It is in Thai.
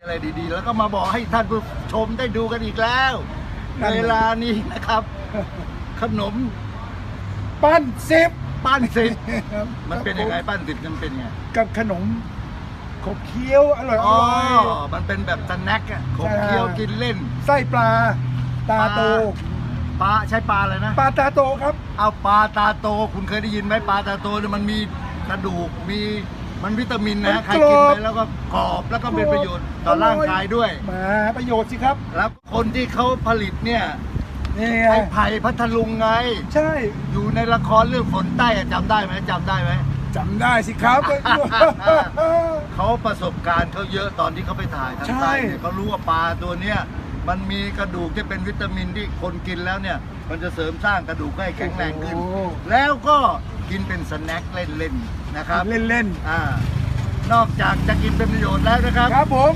อะไรดีๆ แล้วก็มาบอกให้ท่านผู้ชมได้ดูกันอีกแล้วนั่นเวลานี้นะครับ ขนมปั้นซิปปั้นสิทธิ์มันเป็นยังไงปั้นสิทธิ์มันเป็นยังไงกับขนมขบเคี้ยวอร่อยออ๋อร่อยมันเป็นแบบสแน็คอะขบใช่เคี้ยวกินเล่น ไส้ปลาตาโตปลาใช้ปลาอะไรนะปลาตาโตครับ เอาปลาตาโต คุณเคยได้ยินไหมปลาตาโตเนี่ยมันมีกระดูกมี มันวิตามินมันะนใครกรกินอบ ไปแล้วก็กรอบแล้วก็เป็นประโยชน์ต่อร่างกายด้วยมาประโยชน์สิครับ แล้วคนที่เขาผลิตเนี่ยนี่ไงไอ้ไผ่พัทลุงไง ใช่อยู่ในละครเรื่องฝนใต้อะจำได้ไหมจำได้ไหม จำได้สิครับ เขาประสบการณ์เขาเยอะตอนที่เขาไปถ่ายทางใช่ใต้เนี่ยเขารู้ว่าปลาตัวเนี้ยมันมีกระดูกที่เป็นวิตามินที่คนกินแล้วเนี่ย มันจะเสริมสร้างกระดูกให้แข็งแรงขึ้น โอ้โหแล้วก็ กินเป็นสแน็คเล่นๆนะครับ เล่นอ่านอกจากจะกินเป็นประโยชน์แล้วนะครับ ๆ ครับผม